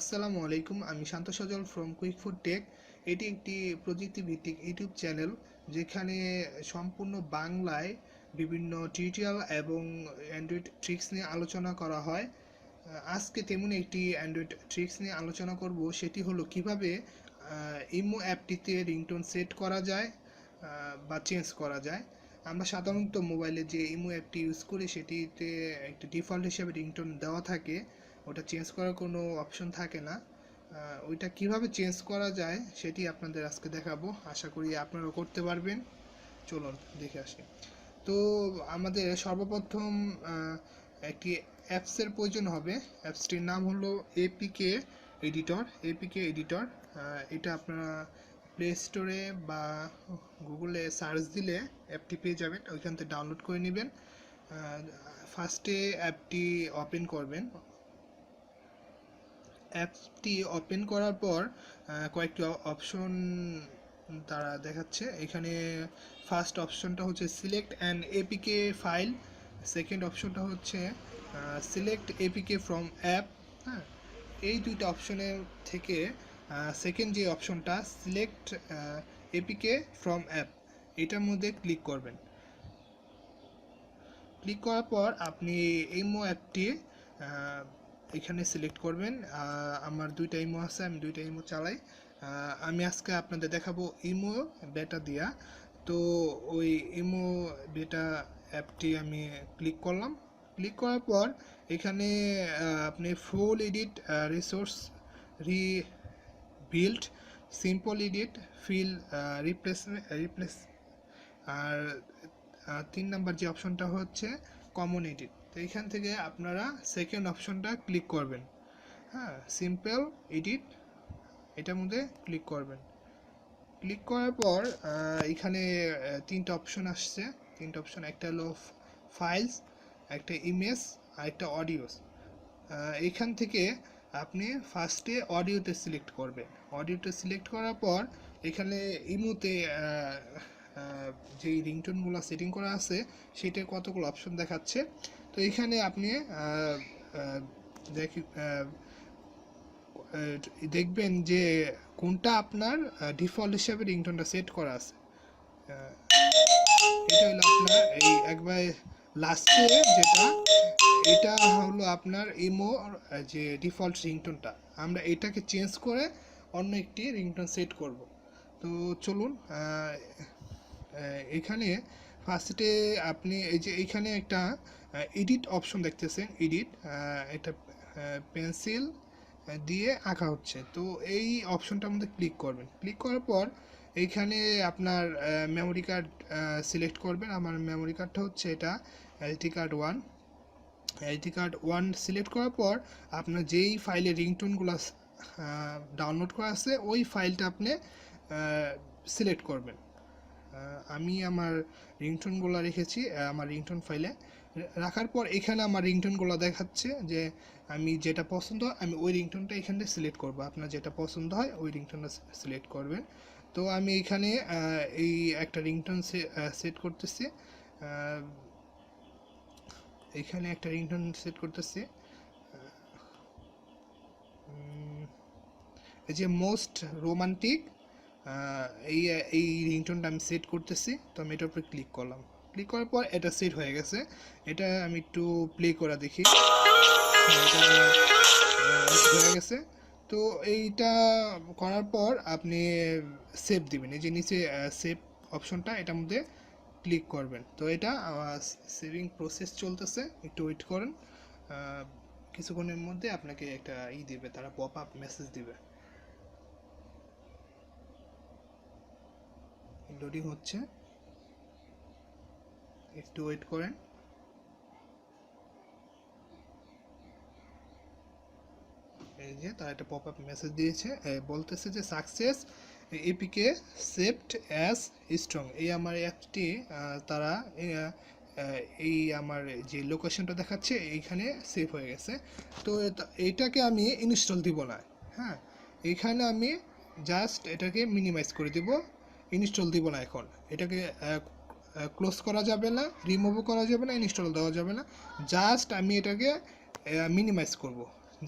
আসসালামু আলাইকুম, আমি Shanto Sajal from Quick Food Tech এটি একটি প্রযুক্তি ভিত্তিক ইউটিউব চ্যানেল যেখানে সম্পূর্ণ বাংলায় বিভিন্ন টিউটোরিয়াল এবং অ্যান্ড্রয়েড ট্রিক্স নিয়ে আলোচনা করা হয়। আজকে তেমন একটি অ্যান্ড্রয়েড ট্রিক্স নিয়ে আলোচনা করব, সেটি হলো কীভাবে ইমো অ্যাপটিতে রিংটোন সেট করা যায় বা চেঞ্জ করা যায়। আমরা সাধারণত মোবাইলে যে ইমো অ্যাপটি ইউজ করি, সেটিতে একটি ডিফল্ট হিসেবে রিংটোন দেওয়া থাকে। ওটা চেঞ্জ করার কোনো অপশন থাকে না। ওইটা কীভাবে চেঞ্জ করা যায় সেটি আপনাদের আজকে দেখাবো। আশা করি আপনারাও করতে পারবেন। চলুন, দেখে আসি। তো আমাদের সর্বপ্রথম একটি অ্যাপসের প্রয়োজন হবে। অ্যাপসটির নাম হলো এপিকে এডিটর এপিকে এডিটর এটা আপনারা প্লে স্টোরে বা গুগলে সার্চ দিলে অ্যাপটি পেয়ে যাবেন। ওইখান থেকে ডাউনলোড করে নেবেন। ফার্স্টে অ্যাপটি ওপেন করবেন। অ্যাপটি ওপেন করার পর কয়েকটি অপশন তারা দেখাচ্ছে। এখানে ফার্স্ট অপশনটা হচ্ছে select an APK file second অপশনটা হচ্ছে সিলেক্ট এপিকে ফ্রম অ্যাপ হ্যাঁ এই দুইটা অপশনের থেকে সেকেন্ড যে অপশনটা সিলেক্ট এপিকে ফ্রম অ্যাপ এটার মধ্যে ক্লিক করবেন। ক্লিক করার পর আপনি ইমো অ্যাপটি এখানে সিলেক্ট করবেন। আমার দুইটা ইমো আছে, আমি দুইটা ইমো চালাই। আমি আজকে আপনাদের দেখাবো ইমো বেটা দিয়া। তো ওই ইমো বেটা অ্যাপটি আমি ক্লিক করলাম। ক্লিক করার পর এখানে আপনি full edit resource rebuild simple edit file replacement replace আর তিন নাম্বার যে অপশনটা হচ্ছে কমন এডিট তো এখান থেকে আপনারা সেকেন্ড অপশনটা ক্লিক করবেন। হ্যাঁ সিম্পল এডিট এটার মধ্যে ক্লিক করবেন। ক্লিক করার পর এখানে তিনটা অপশন আসছে। তিনটা অপশন একটা হলো ফাইলস একটা ইমেজ আর একটা অডিওস এখান থেকে আপনি ফার্স্টে অডিওতে সিলেক্ট করবেন। অডিওতে সিলেক্ট করার পর, এখানে ইমুতে যেই রিংটোনগুলো সেটিং করা আছে সেটা কতগুলো অপশন দেখাচ্ছে? তো এখানে আপনি দেখি দেখবেন যে কোনটা আপনার ডিফল্ট হিসাবে রিংটোনটা সেট করা আছে। এটা হলো আপনার এই একবার লাস্টে যেটা, এটা হলো আপনার ইমো, যে ডিফল্ট রিংটোনটা। আমরা এটাকে চেঞ্জ করে অন্য একটি রিংটোন সেট করব। তো চলুন এখানে ফার্স্টে আপনি এই যে এইখানে একটা এডিট অপশন দেখতেছেন এডিট এটা পেন্সিল দিয়ে আঁকা হচ্ছে। তো এই অপশনটার মধ্যে ক্লিক করবেন। ক্লিক করার পর এইখানে আপনার মেমোরি কার্ড সিলেক্ট করবেন। আমার মেমোরি কার্ডটা হচ্ছে এটা LT card one LT card one select করার পর আপনার যেই ফাইলে রিংটোনগুলো ডাউনলোড করা আছে, ওই ফাইলটা আপনি সিলেক্ট করবেন। আমি আমার রিংটোনগুলো রেখেছি আমার রিংটোন ফাইলে। রাখার পর এখানে আমার রিংটোনগুলো দেখাচ্ছে যে আমি যেটা পছন্দ আমি ওই রিংটোনটা এখানে সিলেক্ট করব। আপনার যেটা পছন্দ হয়, ওই রিংটোনটা সিলেক্ট করবেন। তো আমি এখানে এই একটা রিংটোন সেট করতেছি। এখানে একটা রিংটোন সেট করতেছি। এই যে মোস্ট রোমান্টিক এই এই রিংটোনটা আমি সেট করতেছি তো আমি এটার উপরে ক্লিক করলাম। ক্লিক করার পর এটা সেট হয়ে গেছে। এটা আমি একটু প্লে করা দেখি। হ্যাঁ, গেছে। তো এইটা করার পর আপনি সেভ দিবেন। এই যে নিচে সেভ অপশনটা এটার মধ্যে ক্লিক করবেন। তো এটা সেভিং প্রসেস চলতেছে। একটু ওয়েট করেন। কিছুক্ষণের মধ্যে আপনাকে একটা ই দিবে তারা পপ আপ মেসেজ দিবে। লোডিং হচ্ছে। একটু ওয়েট করেন। এই যে, তারা একটা পপ আপ মেসেজ দিয়েছে বলতেছে যে success APK saved as strong এই আমার অ্যাপটি তারা এই আমার যে লোকেশনটা দেখাচ্ছে, এইখানে সেভ হয়ে গেছে। তো এটা- এইটাকে আমি ইনস্টল দিব না। হ্যাঁ এইখানে আমি জাস্ট এটাকে মিনিমাইজ করে দিব। ইনস্টল দিব না এখন। এটাকে ক্লোজ করা যাবে না রিমুভও করা যাবে না, ইনস্টল দেওয়া যাবে না। জাস্ট আমি এটাকে মিনিমাইজ করব।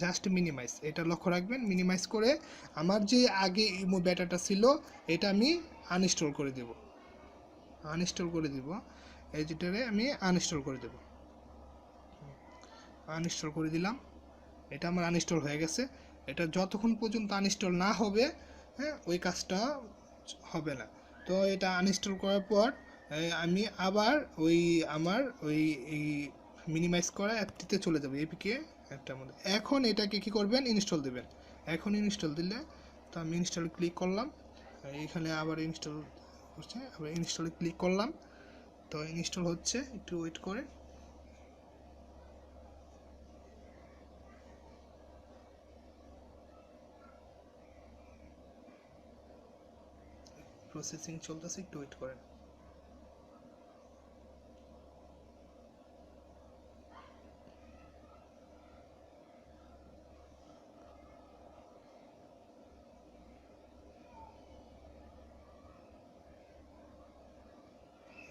জাস্ট মিনিমাইজ এটা লক্ষ্য রাখবেন মিনিমাইজ করে আমার যে আগে ইমো ব্যাটাটা ছিল, এটা আমি আনইনস্টল করে দেব। আনইনস্টল করে দিব। এই যেটারে আমি আনইনস্টল করে দেব। আনইনস্টল করে দিলাম। এটা আমার আনইনস্টল হয়ে গেছে। এটা যতক্ষণ পর্যন্ত আনইনস্টল না হবে হ্যাঁ ওই কাজটা হবে না। তো এটা আনইনস্টল করার পর আমি আবার ওই আমার ওই, এই মিনিমাইজ করা অ্যাপটিতে চলে যাবে এপিকে অ্যাপটার মধ্যে। এখন এটাকে কি করবেন? ইনস্টল দেবেন। এখন ইনস্টল দিলে তো আমি ইনস্টল ক্লিক করলাম। এখানে আবার ইনস্টল হচ্ছে আবার ইনস্টলে ক্লিক করলাম। তো ইনস্টল হচ্ছে, একটু ওয়েট করে। প্রসেসিং চলতেছে, একটু ওয়েট করেন।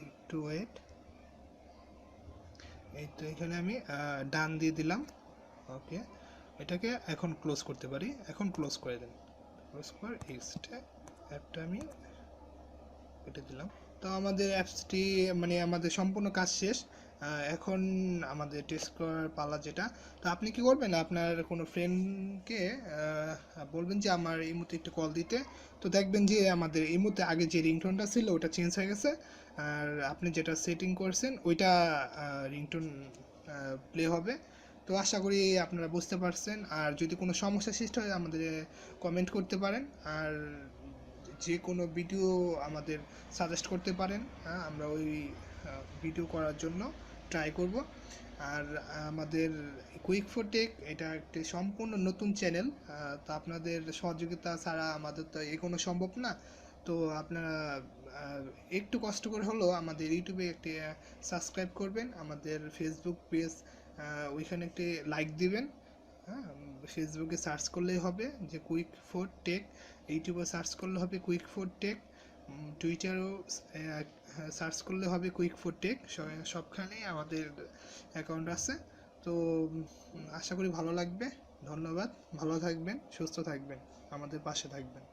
একটু ওয়েট এই তো এখানে আমি ডান দিয়ে দিলাম। ওকে এটাকে এখন ক্লোজ করতে পারি। এখন ক্লোজ করে দেন। ক্লোজ করে এক্সট্রা অ্যাপটা আমি কেটে দিলাম। তো আমাদের অ্যাপসটি মানে আমাদের সম্পূর্ণ কাজ শেষ। এখন আমাদের টেস্ট করার পালা যেটা, তো আপনি কি করবেন? আপনার কোনো ফ্রেন্ডকে বলবেন যে আমার এই মুহূর্তে একটু কল দিতে। তো দেখবেন যে আমাদের এই মুহূর্তে আগে যে রিংটোনটা ছিল, ওটা চেঞ্জ হয়ে গেছে। আর আপনি যেটা সেটিং করছেন, ওইটা রিংটোন প্লে হবে। তো আশা করি আপনারা বুঝতে পারছেন। আর যদি কোনো সমস্যা সৃষ্টি হয়, আমাদের কমেন্ট করতে পারেন। আর যে কোনো ভিডিও আমাদের সাজেস্ট করতে পারেন হ্যাঁ আমরা ওই ভিডিও করার জন্য ট্রাই করব। আর আমাদের কুইক ফোটেক এটা একটি সম্পূর্ণ নতুন চ্যানেল তো আপনাদের সহযোগিতা ছাড়া আমাদের তো এগোনো সম্ভব না। তো আপনারা একটু কষ্ট করে হলেও আমাদের ইউটিউবে একটি সাবস্ক্রাইব করবেন, আমাদের ফেসবুক পেজ ওইখানে একটি লাইক দিবেন। হ্যাঁ ফেসবুকে সার্চ করলেই হবে যে কুইক ফোর টেক ইউটিউবে সার্চ করলে হবে কুইক ফোর টেক টুইটারেও সার্চ করলে হবে কুইক ফোর টেক সবখানেই আমাদের অ্যাকাউন্ট আছে। তো আশা করি ভালো লাগবে। ধন্যবাদ। ভালো থাকবেন, সুস্থ থাকবেন, আমাদের পাশে থাকবেন।